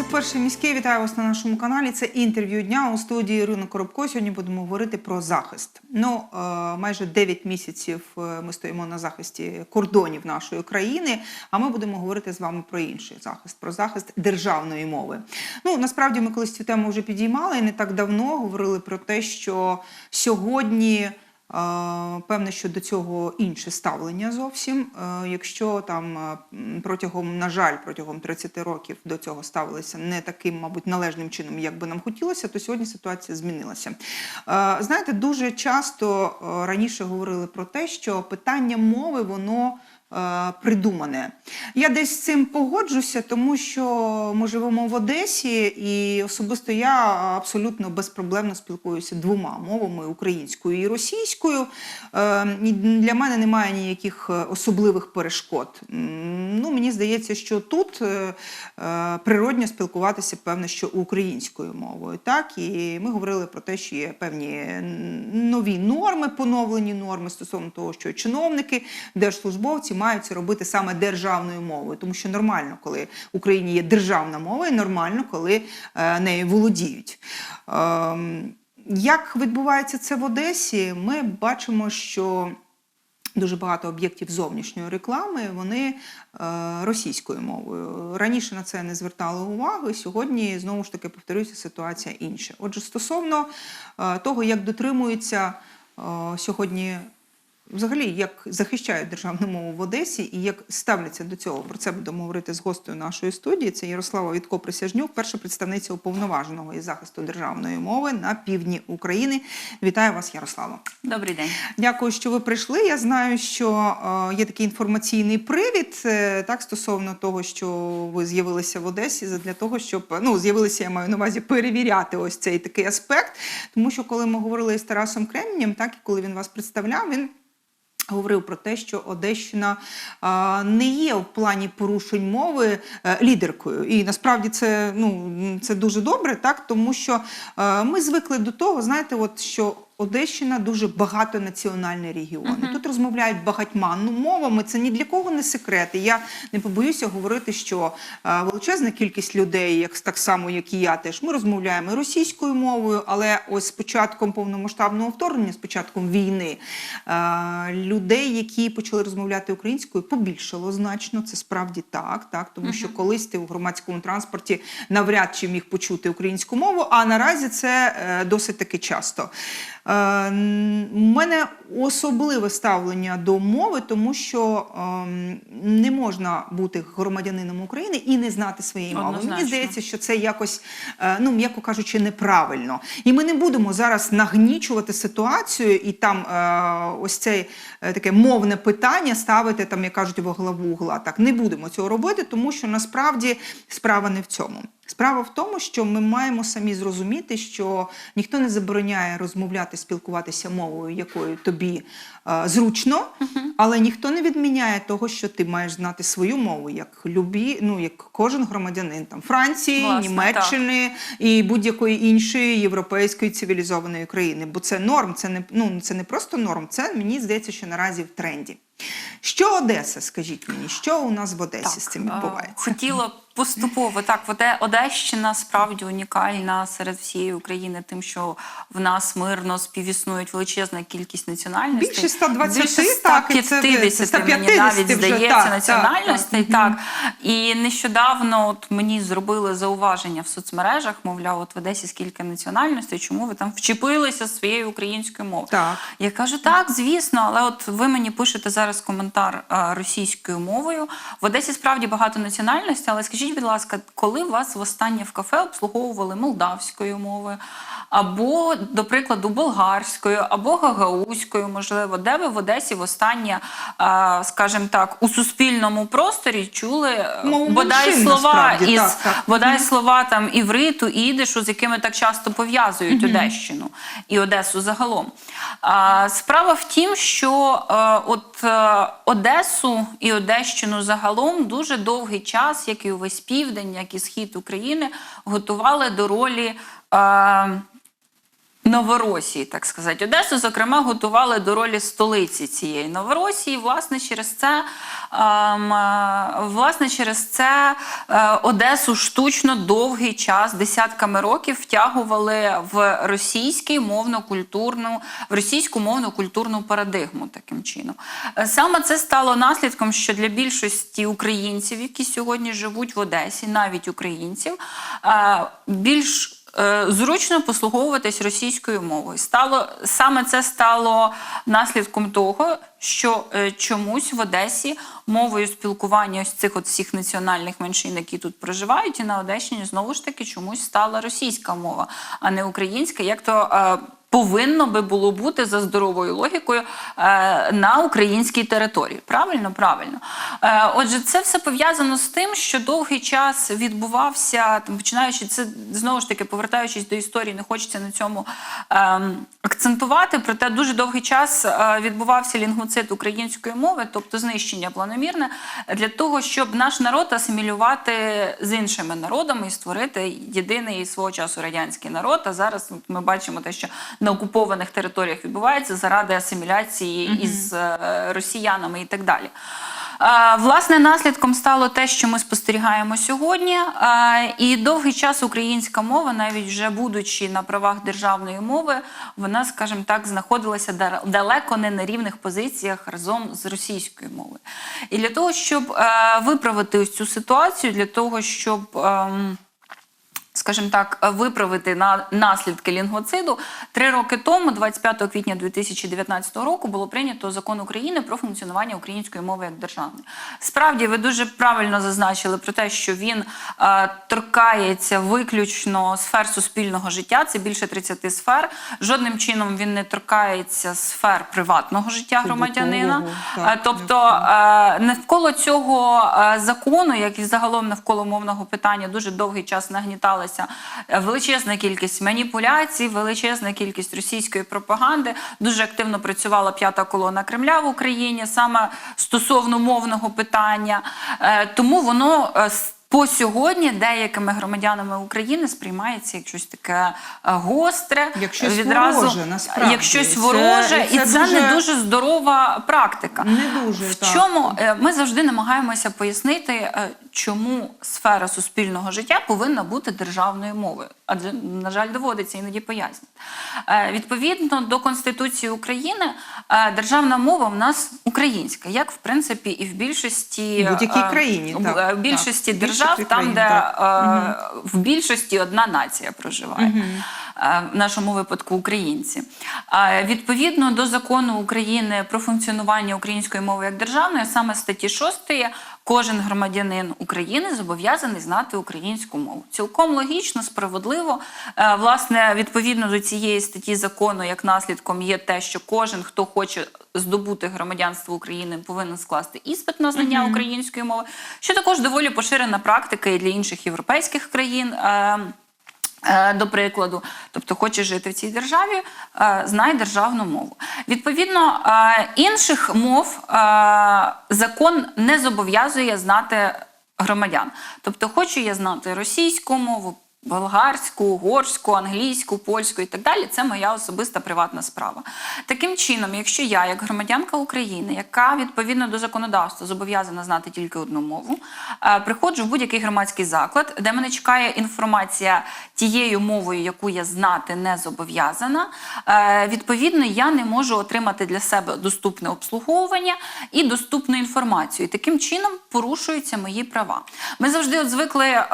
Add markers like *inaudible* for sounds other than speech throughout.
дивитеся перший міський. Вітаю вас на нашому каналі. Це інтерв'ю дня у студії Ірина Коробко. Сьогодні будемо говорити про захист. Ну е, майже 9 місяців е, ми стоїмо на захисті кордонів нашої країни. А ми будемо говорити з вами про інший захист, про захист державної мови. Ну насправді ми колись цю тему вже підіймали і не так давно говорили про те, що сьогодні. Певне, що до цього інше ставлення зовсім. Е, Якщо там е, протягом, на жаль, протягом 30 років до цього ставилися не таким, мабуть, належним чином, як би нам хотілося, то сьогодні ситуація змінилася. Е, Знаєте, дуже часто раніше говорили про те, що питання мови воно. Е, Придумане. Я десь з цим погоджуся, тому що ми живемо в Одесі, і особисто я абсолютно безпроблемно спілкуюся двома мовами українською і російською. Е, Для мене немає ніяких особливих перешкод. Ну, мені здається, що тут е, природньо спілкуватися, певно, що українською мовою. Так? І ми говорили про те, що є певні нові норми, поновлені норми стосовно того, що чиновники, держслужбовці мають це робити саме державною мовою, тому що нормально, коли в Україні є державна мова, і нормально, коли е, нею володіють. Ем, Як відбувається це в Одесі? Ми бачимо, що Дуже багато об'єктів зовнішньої реклами вони е, російською мовою. Раніше на це не звертали увагу. Сьогодні знову ж таки повторюся, ситуація інша. Отже, стосовно е, того, як дотримуються е, сьогодні. Взагалі, як захищають державну мову в Одесі і як ставляться до цього, про це будемо говорити з гостею нашої студії. Це Ярослава Вітко Присяжнюк, перша представниця уповноваженого із захисту державної мови на півдні України. Вітаю вас, Ярослава. Добрий день. Дякую, що ви прийшли. Я знаю, що е, є такий інформаційний привід е, так стосовно того, що ви з'явилися в Одесі, для того, щоб ну з'явилися, я маю на увазі перевіряти ось цей такий аспект. Тому що коли ми говорили з Тарасом Кремнєм, так і коли він вас представляв, він. Говорив про те, що Одещина не є в плані порушень мови е, лідеркою, і насправді це ну це дуже добре, так? Тому що е, ми звикли до того, знаєте, от що Одещина дуже багатонаціональний регіон. І Тут розмовляють багатьма ну, мовами. Це ні для кого не секрет. І я не побоюся говорити, що е, величезна кількість людей, як так само, як і я, теж ми розмовляємо російською мовою, але ось з початком повномасштабного вторгнення, з початком війни, е, людей, які почали розмовляти українською, побільшало значно. Це справді так, так тому що колись ти у громадському транспорті навряд чи міг почути українську мову, а наразі це е, досить таки часто. Е, У мене особливе ставлення до мови, тому що ем, не можна бути громадянином України і не знати своєї мови. Мені здається, що це якось, е, ну м'яко кажучи, неправильно. І ми не будемо зараз нагнічувати ситуацію і там е, ось це таке мовне питання ставити там, як кажуть, во главу угла. Так не будемо цього робити, тому що насправді справа не в цьому. Справа в тому, що ми маємо самі зрозуміти, що ніхто не забороняє розмовляти, спілкуватися мовою, якою тобі е, зручно, але ніхто не відміняє того, що ти маєш знати свою мову, як любі, ну як кожен громадянин там Франції, Власне, Німеччини і будь-якої іншої європейської цивілізованої країни. Бо це норм, це не ну це не просто норм, це мені здається, що наразі в тренді. Що Одеса, скажіть мені, що у нас в Одесі з цим е, відбувається? Хотіла поступово. Так, Оде- Одещина справді унікальна серед всієї України, тим, що в нас мирно співіснують величезна кількість національностей. Більше 120, Більше так, і це 150, мені навіть вже, здається, так, так, національностей. так. Так, І нещодавно от мені зробили зауваження в соцмережах, мовляв, от в Одесі скільки національностей, чому ви там вчепилися з своєю українською мовою? Так. Я кажу, так, звісно, але от ви мені пишете зараз коментар російською мовою. В Одесі справді багато національностей, але скажіть, будь ласка, коли вас востаннє в кафе обслуговували молдавською мовою, або, до прикладу, болгарською, або гагаузькою, можливо, де ви в Одесі востаннє, а, скажімо так, у суспільному просторі чули е, бодай меншин, слова насправді, із так, так. бодай слова там івриту, ідишу, з якими так часто пов'язують Одещину і Одесу загалом. Справа в тім, що е, от е, Одесу і Одещину загалом дуже довгий час, як і увесь південь, як і схід України, готували до ролі. Е, Новоросії, так сказати. Одесу, зокрема, готували до ролі столиці цієї Новоросії. Власне, через це, ем, е, власне, через це е, Одесу штучно довгий час, десятками років, втягували в російський мовно-культурну, в російську мовно-культурну парадигму таким чином. Е, Саме це стало наслідком, що для більшості українців, які сьогодні живуть в Одесі, навіть українців, е, більш зручно послуговуватись російською мовою. Стало саме це стало наслідком того, що е, чомусь в Одесі мовою спілкування ось цих от всіх національних меншин, які тут проживають, і на Одещині знову ж таки чомусь стала російська мова, а не українська. Як то е, повинно би було бути за здоровою логікою е, на українській території. Правильно, правильно. Е, Отже, це все пов'язано з тим, що довгий час відбувався, там, починаючи це знову ж таки, повертаючись до історії, не хочеться на цьому ем, акцентувати. Проте дуже довгий час е, відбувався лінгвоцид української мови, тобто знищення планомірне, для того, щоб наш народ асимілювати з іншими народами і створити єдиний свого часу радянський народ. А зараз ми бачимо те, що на окупованих територіях відбувається заради асиміляції із е, росіянами і так далі. Власне, наслідком стало те, що ми спостерігаємо сьогодні. І довгий час українська мова, навіть вже будучи на правах державної мови, вона, скажімо так, знаходилася да- далеко не на рівних позиціях разом з російською мовою. І для того, щоб е, виправити ось цю ситуацію, для того, щоб. Скажімо так, виправити на наслідки лінгвоциду. Три роки тому, 25 квітня 2019 року, було прийнято закон України про функціонування української мови як державної. Справді, ви дуже правильно зазначили про те, що він е, торкається виключно сфер суспільного життя. Це більше 30 сфер. Жодним чином він не торкається сфер приватного життя громадянина. Е, тобто е, навколо цього е, закону, як і загалом навколо мовного питання, дуже довгий час нагніталася е, величезна кількість маніпуляцій, величезна кількість російської пропаганди. Дуже активно працювала п'ята колона Кремля в Україні саме стосовно мовного питання. Е, Тому воно е, по сьогодні деякими громадянами України сприймається як щось таке е, гостре, Як щось вороже, насправді. як щось вороже, і і це це, не дуже- дуже здорова практика. Не дуже, в так. чому е, ми завжди намагаємося пояснити, е, чому сфера суспільного життя повинна бути державною мовою. Адже, на жаль, доводиться іноді пояснити. Відповідно до Конституції України, державна мова в нас українська, як в принципі і в більшості будь-якій країні, в- більшості В держав, там, країн, де е, в більшості одна нація проживає. Е, В нашому випадку українці. Е, Відповідно до закону України про функціонування української мови як державної, саме статті 6, кожен громадянин України зобов'язаний знати українську мову. Цілком логічно, справедливо. Е, Власне, відповідно до цієї статті закону, як наслідком є те, що кожен, хто хоче здобути громадянство України, повинен скласти іспит на знання української мови, що також доволі поширена практика і для інших європейських країн. Е, До прикладу, тобто хочеш жити в цій державі, е, знай державну мову. Відповідно, е, інших мов закон не зобов'язує знати громадян. Тобто, хочу я знати російську мову, болгарську, угорську, англійську, польську і так далі. Це моя особиста приватна справа. Таким чином, якщо я, як громадянка України, яка відповідно до законодавства зобов'язана знати тільки одну мову, е, приходжу в будь-який громадський заклад, де мене чекає інформація тією мовою, яку я знати не зобов'язана. е, Відповідно, я не можу отримати для себе доступне обслуговування і доступну інформацію. І таким чином порушуються мої права. Ми завжди от звикли.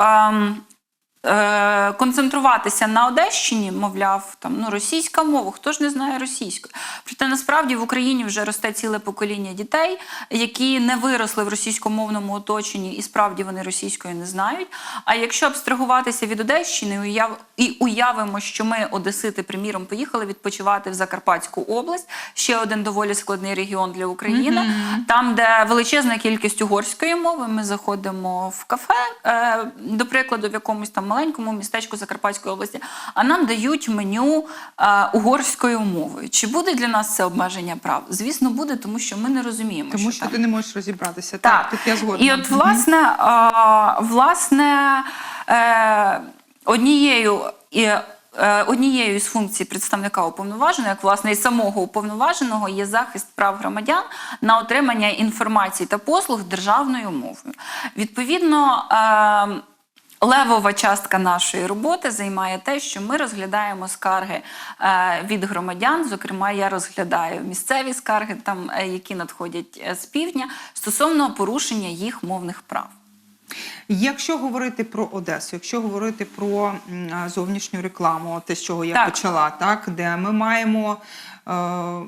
Е, концентруватися на Одещині, мовляв, там ну російська мова, хто ж не знає російської. Проте насправді в Україні вже росте ціле покоління дітей, які не виросли в російськомовному оточенні, і справді вони російської не знають. А якщо абстрагуватися від Одещини уяв... і уявимо, що ми, Одесити, приміром, поїхали відпочивати в Закарпатську область, ще один доволі складний регіон для України, там, де величезна кількість угорської мови, ми заходимо в кафе, е, до прикладу, в якомусь там маленькому містечку Закарпатської області, а нам дають меню е, угорською мовою. Чи буде для нас це обмеження прав? Звісно, буде, тому що ми не розуміємо, Тому що там. ти не можеш розібратися. Так, Так, тут я згодна. І от, власне, а, власне е, однією е, однією із функцій представника уповноваженого, як власне і самого уповноваженого, є захист прав громадян на отримання інформації та послуг державною мовою. Відповідно. Левова частка нашої роботи займає те, що ми розглядаємо скарги е, від громадян. Зокрема, я розглядаю місцеві скарги, там е, які надходять е, з півдня стосовно порушення їх мовних прав. Якщо говорити про Одесу, якщо говорити про зовнішню рекламу, те, з чого я Так. почала, так де ми маємо. Е,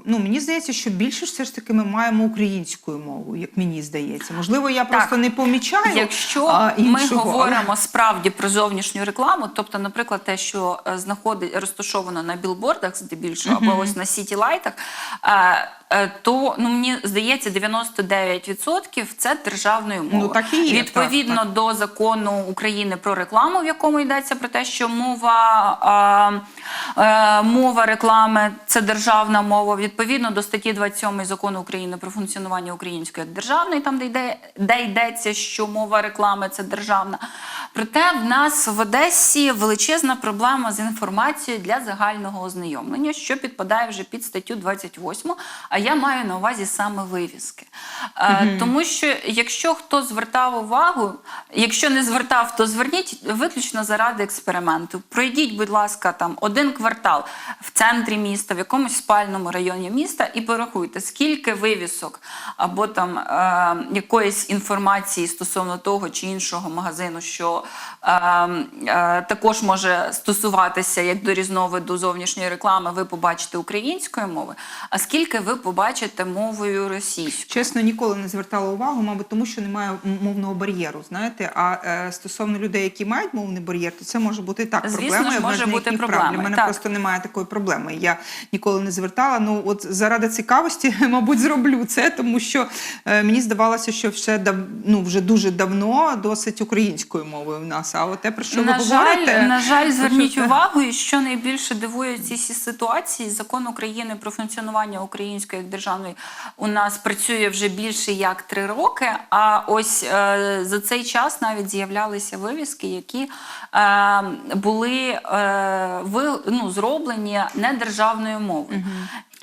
Ну, мені здається, що більше все ж таки ми маємо українською мовою, як мені здається. Можливо, я просто не помічаю. Якщо а, ми говоримо але- справді про зовнішню рекламу, тобто, наприклад, те, що е, знаходить розташовано на білбордах, здебільшого, або ось на сіті-лайтах, е, е, то ну мені здається, 99% це державною мовою. Ну, так і є, Відповідно так, так. до закону України про рекламу, в якому йдеться про те, що мова, е, е, мова реклами це державна мова. Відповідно до статті 27 закону України про функціонування української як державної, там де йде де йдеться, що мова реклами це державна. Проте в нас в Одесі величезна проблема з інформацією для загального ознайомлення, що підпадає вже під статтю 28, а я маю на увазі саме вивіски. Е, Тому що якщо хто звертав увагу, якщо не звертав, то зверніть виключно заради експерименту. Пройдіть, будь ласка, там один квартал в центрі міста, в якомусь спальному районі міста, і порахуйте, скільки вивісок або там е, якоїсь інформації стосовно того чи іншого магазину, що е, е, також може стосуватися як до різновиду зовнішньої реклами, ви побачите українською мовою, а скільки ви побачите мовою російською. Чесно, ніколи не звертала увагу, мабуть, тому що немає мовного бар'єру. Знаєте, а е, стосовно людей, які мають мовний бар'єр, то це може бути і так Звісно проблемою. ж, може бути прав. Для мене так. просто немає такої проблеми. Я ніколи не звертала. Ну от заради цікавості, *laughs* мабуть, зроблю це, тому що е, мені здавалося, що все дав, ну, вже дуже давно досить українською мовою в нас. А от те, про що на ви жаль, говорите, на жаль, *laughs* зверніть що увагу, і що найбільше дивує в цій всій ситуації, закон України про функціонування української як державної у нас працює вже більше як три роки. А ось е, за цей час навіть з'являлися вивіски, які е, були е, ви, ну, зроблені не державною мовою.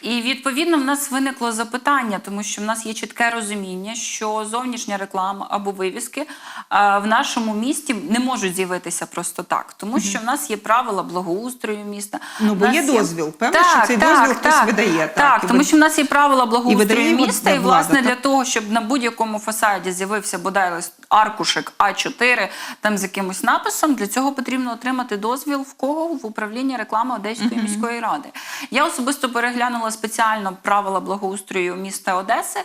І відповідно в нас виникло запитання, тому що в нас є чітке розуміння, що зовнішня реклама або вивіски в нашому місті не можуть з'явитися просто так, тому що в нас є правила благоустрою міста. Ну, бо є дозвіл. Певно, що цей дозвіл хтось видає, так, Так, тому що в нас є правила благоустрою його міста, і влада, власне так? для того, щоб на будь-якому фасаді з'явився бодай аркушик А4 там з якимось написом, для цього потрібно отримати дозвіл в кого в управління реклами Одеської міської ради. Я особисто переглянула спеціально правила благоустрою міста Одеси.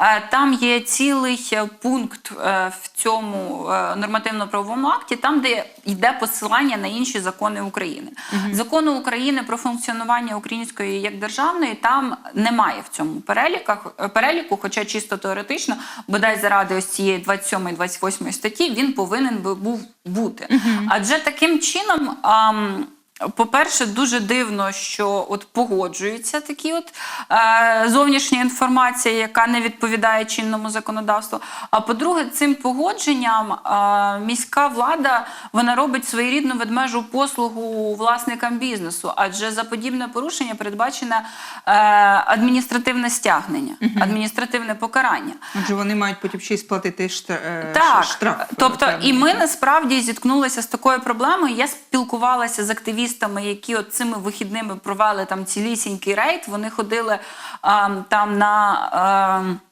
Е, Там є цілий е, пункт е, в цьому нормативно-правовому акті, там, де йде посилання на інші закони України. Закону України про функціонування української як державної там немає в цьому переліках, переліку, хоча чисто теоретично, бодай заради ось цієї 27 і 28 статті він повинен би був бути. Адже таким чином. ам, по-перше, дуже дивно, що от погоджується такі от е, зовнішня інформація, яка не відповідає чинному законодавству. А по-друге, цим погодженням е, міська влада вона робить своєрідну ведмежу послугу власникам бізнесу, адже за подібне порушення передбачене е, адміністративне стягнення, адміністративне покарання. Отже, вони мають потім ще й сплатити штра- е, Так, штраф. тобто, і ми насправді зіткнулися з такою проблемою. Я спілкувалася з активістами, які от цими вихідними провели там цілісінький рейд. Вони ходили а, там на. А,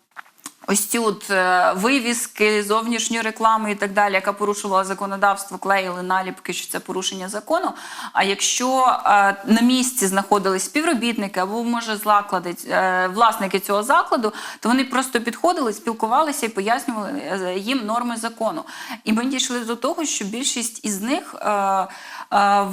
Ось ці от е, вивіски, зовнішню рекламу і так далі, яка порушувала законодавство, клеїли наліпки, що це порушення закону. А якщо е, на місці знаходились співробітники або може заклади, е, власники цього закладу, то вони просто підходили, спілкувалися і пояснювали їм норми закону. І ми дійшли до того, що більшість із них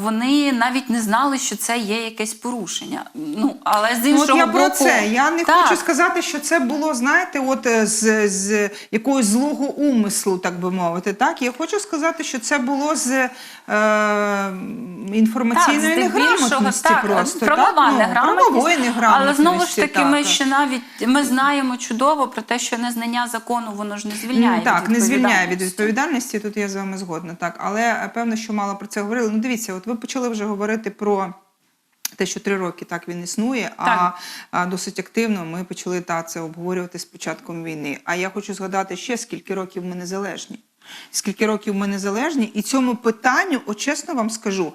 вони навіть не знали, що це є якесь порушення. Ну але з Ну, іншого от я боку, про це. Я не Так. хочу сказати, що це було, знаєте, от з, з якогось злого умислу, так би мовити. Так, я хочу сказати, що це було з е, інформаційної Так, неграмотності так, просто. правова так? Ну, неграмотність. правової неграмотності. Але знову ж таки, ми ще навіть ми знаємо чудово про те, що незнання закону воно ж не звільняє. Ну, так, від не звільняє від відповідальності. Тут я з вами згодна. Так, але певно, що мало про це говорили. Ну, дивіться, от ви почали вже говорити про. Те, що три роки так він існує, а, Так. а досить активно ми почали та, це обговорювати з початком війни. А я хочу згадати ще скільки років ми незалежні. Скільки років ми незалежні, і цьому питанню, от чесно вам скажу,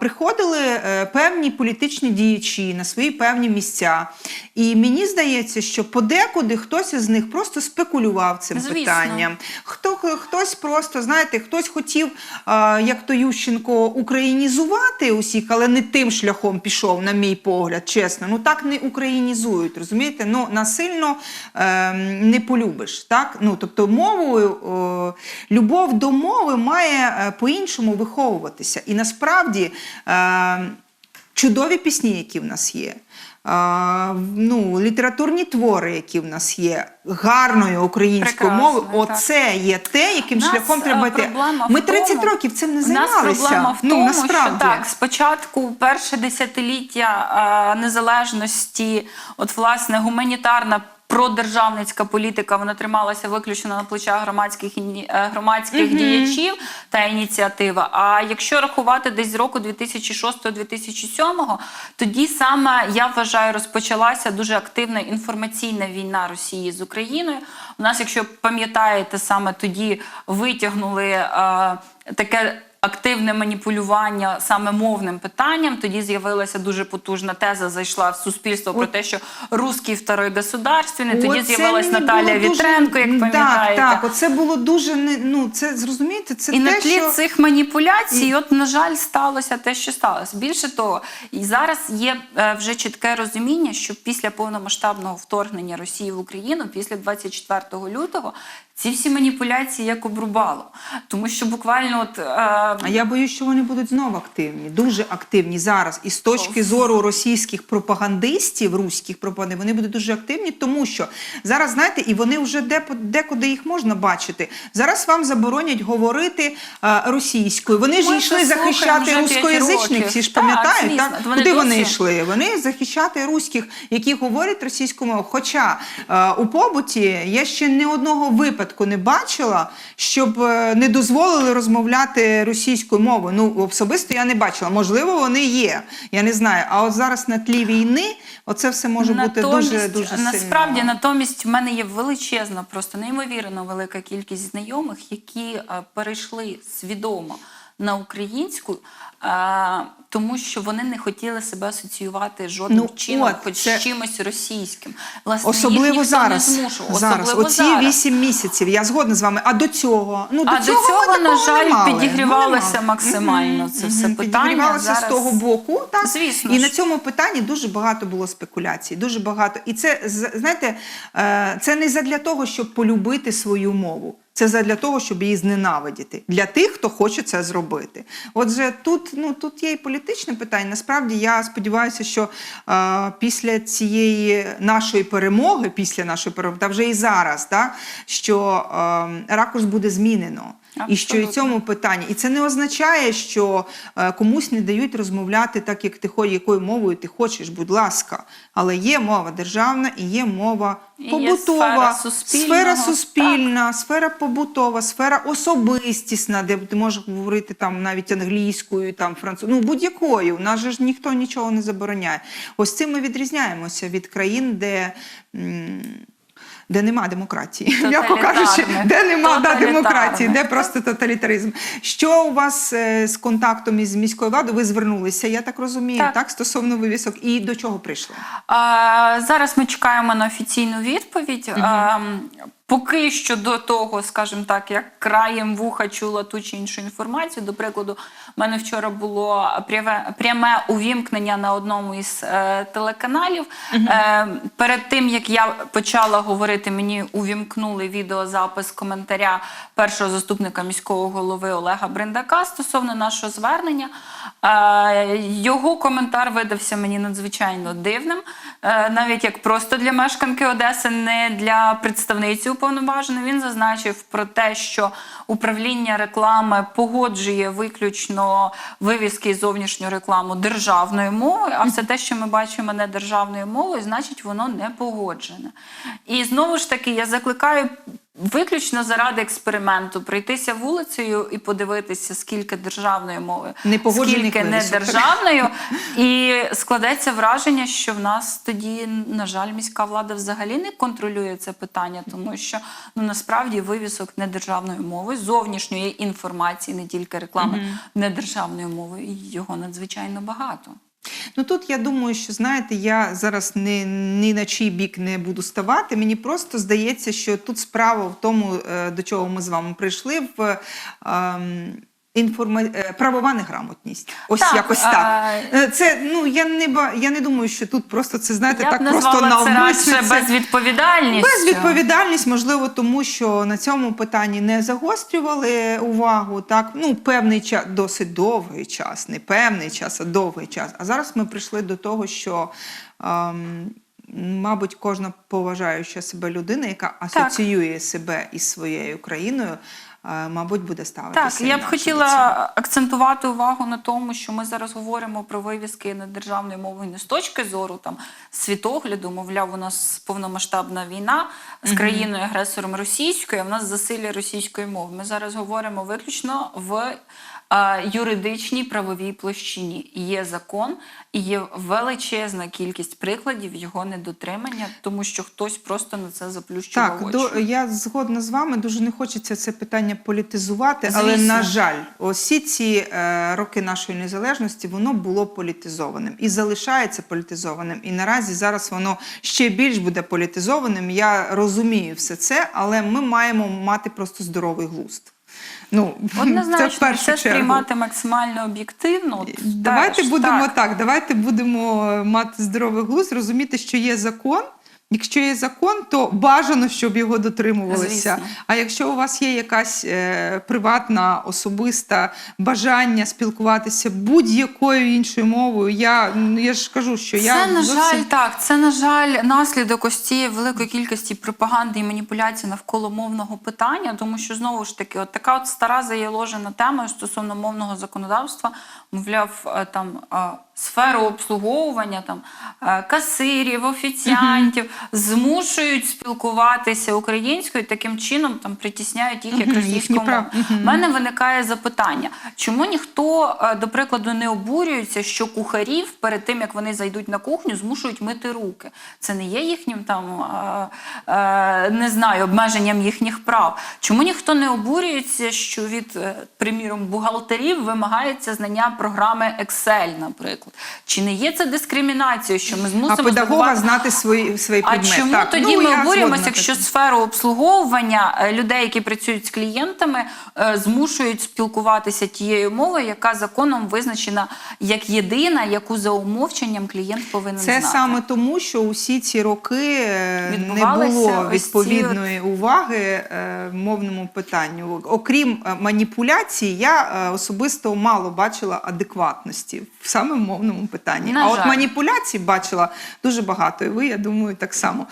приходили е, певні політичні діячі на свої певні місця. І мені здається, що подекуди хтось із них просто спекулював цим Звісно. питанням. Хто хтось просто, знаєте, хтось хотів, як то Ющенко, українізувати усіх, але не тим шляхом пішов, на мій погляд, чесно. Ну так не українізують, розумієте? Ну насильно е, не полюбиш. Так? Ну, тобто мовою, о, любов до мови має е, по-іншому виховуватися. І насправді е, чудові пісні, які в нас є. Ну, літературні твори, які в нас є, гарною українською мовою, так. є те, яким нас, шляхом треба е, йти. Ми в тому- 30 років цим не У займалися. нас проблема в ну, тому, насправді. що так, спочатку перше десятиліття е, незалежності, от власне гуманітарна. Продержавницька політика вона трималася виключно на плечах громадських е, громадських діячів та ініціатива. А якщо рахувати десь з року 2006-2007, тоді саме я вважаю, розпочалася дуже активна інформаційна війна Росії з Україною. У нас, якщо пам'ятаєте, саме тоді витягнули е, таке. Активне маніпулювання саме мовним питанням. Тоді з'явилася дуже потужна теза, зайшла в суспільство про те, що русський второй государственний. Тоді з'явилась Наталія дуже- Вітренко, як пам'ятаєте. Так, так, оце було дуже не ну це зрозумієте, це І те, на тлі що цих маніпуляцій, от на жаль, сталося те, що сталося. Більше того, і зараз є е, вже чітке розуміння, що після повномасштабного вторгнення Росії в Україну, після 24 лютого, ці всі маніпуляції як обрубало. Тому що буквально от. е, А я боюсь, що вони будуть знову активні, дуже активні зараз. І з точки зору російських пропагандистів, руських пропагандистів, вони будуть дуже активні, тому що зараз, знаєте, і вони вже де, декуди їх можна бачити. Зараз вам заборонять говорити е, російською. Вони ж Ми йшли захищати рускоязичних, всі ж пам'ятають, звісно. так? Вони Куди вони йшли? Вони захищати руських, які говорять російською мовою. Хоча е, у побуті я ще ні одного випадку не бачила, щоб е, не дозволили розмовляти російською мовою. Ну особисто я не бачила. Можливо, вони є. Я не знаю. А от зараз на тлі війни оце все може бути дуже дуже сильно. насправді натомість в мене є величезна, просто неймовірно велика кількість знайомих, які е, перейшли свідомо на українську, тому що вони не хотіли себе асоціювати жодним Ну, чином, от, хоч це- з чимось російським. Власне, Особливо ніхто зараз. не змушував. зараз. Оці зараз. вісім місяців. Я згодна з вами. А до цього? Ну, до А до цього, цього, на жаль, мали. підігрівалося Ми мали. максимально Мгм, це все мгм. питання. Підігрівалося Зараз- з того боку, так? Звісно І ж. на цьому питанні дуже багато було спекуляцій. Дуже багато. І це, знаєте, е, це не задля того, щоб полюбити свою мову. Це задля того, щоб її зненавидіти. Для тих, хто хоче це зробити. Отже, тут, ну, тут є і політичне питання. Насправді я сподіваюся, що е, після цієї нашої перемоги, після нашої перемоги, та вже і зараз, да що е, ракурс буде змінено. І що і цьому питанні. І це не означає, що е, комусь не дають розмовляти так, як ти хочеш, якою мовою ти хочеш, будь ласка. Але є мова державна і є мова І є побутова, сфера сфера суспільна, сфера побутова, сфера особистісна, де ти можеш говорити там навіть англійською, там французькою, ну будь-якою. У нас же ж ніхто нічого не забороняє. Ось цим ми відрізняємося від країн, де. м, Де нема демократії, *laughs* м'яко кажучи, де нема да, демократії, де просто тоталітаризм. Що у вас е, з контактом із міською владою? Ви звернулися, я так розумію, так, Так. стосовно вивісок, і до чого прийшли? А, зараз ми чекаємо на офіційну відповідь. А, поки що до того, скажімо так, як краєм вуха чула ту чи іншу інформацію. До прикладу, в мене вчора було пряме, пряме увімкнення на одному із е, телеканалів. Е, перед тим як я почала говорити, мені увімкнули відеозапис коментаря першого заступника міського голови Олега Бриндака стосовно нашого звернення. Е, його коментар видався мені надзвичайно дивним, навіть як просто для мешканки Одеси, не для представниці уповноваженої. Він зазначив про те, що управління реклами погоджує виключно вивіски і зовнішню рекламу державною мовою, а все те, що ми бачимо не державною мовою, значить воно не погоджене. І знову ж таки я закликаю виключно заради експерименту пройтися вулицею і подивитися, скільки державної мови, Непогоджених скільки недержавною. І складеться враження, що в нас тоді, на жаль, міська влада взагалі не контролює це питання, тому що ну насправді вивісок недержавною мовою, зовнішньої інформації, не тільки реклами недержавною мовою, його надзвичайно багато. Ну тут я думаю, що знаєте, я зараз ні, ні на чий бік не буду ставати. Мені просто здається, що тут справа в тому, е, до чого ми з вами прийшли, в ем, інформа... е, правова неграмотність. Ось Так, якось так. Е, Це ну я не ба- я не думаю, що тут просто це знаєте, Я б так просто назвала це безвідповідальністю. Безвідповідальність, можливо, тому що на цьому питанні не загострювали увагу. Так, ну певний час, досить довгий час, не певний час, а довгий час. А зараз ми прийшли до того, що. Ем, Мабуть, кожна поважаюча себе людина, яка асоціює себе із своєю країною, мабуть, буде ставитися. Так, я б хотіла акцентувати увагу на тому, що ми зараз говоримо про вивіски на державної мови не з точки зору там світогляду. Мовляв, у нас повномасштабна війна з країною агресором російською, а в нас засилля російської мови. Ми зараз говоримо виключно в е, юридичній правовій площині. Є закон і є величезна кількість прикладів його недотримання, тому що хтось просто на це заплющував Так, очі. до, я згодна з вами. Дуже не хочеться це питання політизувати, але на жаль, усі ці е, роки нашої незалежності воно було політизованим і залишається політизованим. І наразі зараз воно ще більш буде політизованим. Я розумію все це, але ми маємо мати просто здоровий глузд. Ну, Однозначно, це в першу все чергу. сприймати максимально об'єктивно. Давайте теж, будемо так. так. давайте будемо мати здоровий глузд, розуміти, що є закон. Якщо є закон, то бажано, щоб його дотримувалися. Звісно. А якщо у вас є якась е, приватна, особиста бажання спілкуватися будь-якою іншою мовою, я, ну, я ж кажу, що я Це, на зовсім- жаль, так. Це, на жаль, наслідок ось цієї великої кількості пропаганди і маніпуляцій навколо мовного питання, тому що знову ж таки, от така от стара заяложена тема стосовно мовного законодавства, мовляв, е, там е, сферу обслуговування, там е, касирів, офіціантів змушують спілкуватися українською, таким чином там притісняють їх як російську мову. У мене виникає запитання, чому ніхто, е, до прикладу, не обурюється, що кухарів перед тим, як вони зайдуть на кухню, змушують мити руки. Це не є їхнім там, е, не знаю, обмеженням їхніх прав. Чому ніхто не обурюється, що від, приміром, бухгалтерів вимагається знання програми Excel, наприклад? Чи не є це дискримінацією, що ми змусимо а педагога здобувати- знати свої, свої а чому Так, тоді ну, ми обурюємося, якщо сферу обслуговування е, людей, які працюють з клієнтами, е, змушують спілкуватися тією мовою, яка законом визначена як єдина, яку за умовченням клієнт повинен Це знати? саме тому, що усі ці роки е, не було ось ці відповідної уваги мовному питанню. Окрім маніпуляцій, я особисто мало бачила адекватності в саме мовному питанні. На а от маніпуляцій бачила дуже багато. І ви, я думаю, так само.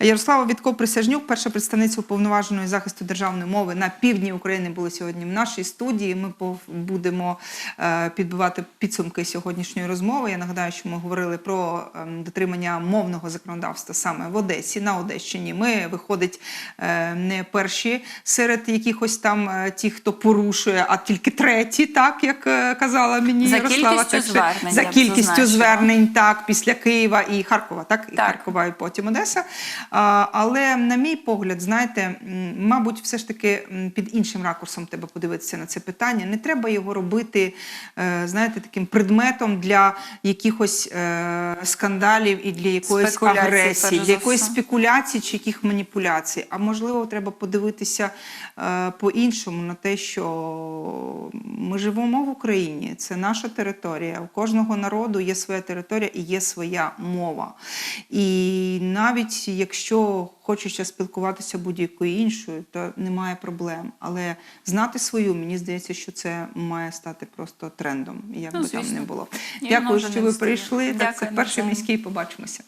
Ярослава Вітко Присяжнюк, перша представниця уповноваженої захисту державної мови на півдні України, були сьогодні в нашій студії. Ми будемо е, підбивати підсумки сьогоднішньої розмови. Я нагадаю, що ми говорили про ем, дотримання мовного законодавства саме в Одесі, на Одещині. Ми виходить е, не перші серед якихось там е, ті, хто порушує, а тільки треті, так як казала мені За Ярослава. кількістю Так що- За кількістю звернень, так, після Києва і Харкова, так, і Так. Харкова, і потім Одеса. А, але на мій погляд, знаєте, мабуть, все ж таки під іншим ракурсом треба подивитися на це питання. Не треба його робити, е, знаєте, таким предметом для якихось е, скандалів і для якоїсь Спекуляцій, агресії, для якоїсь все. спекуляцій чи яких маніпуляцій. А можливо, треба подивитися е, по-іншому на те, що ми живемо в Україні, це наша територія. У кожного народу є своя територія і є своя мова. І навіть якщо хочеться спілкуватися будь-якою іншою, то немає проблем. Але знати свою, мені здається, що це має стати просто трендом, як Ну, би там не було. Дякую, що ви прийшли. прийшли. Так, це Дякую перший міський. Побачимося.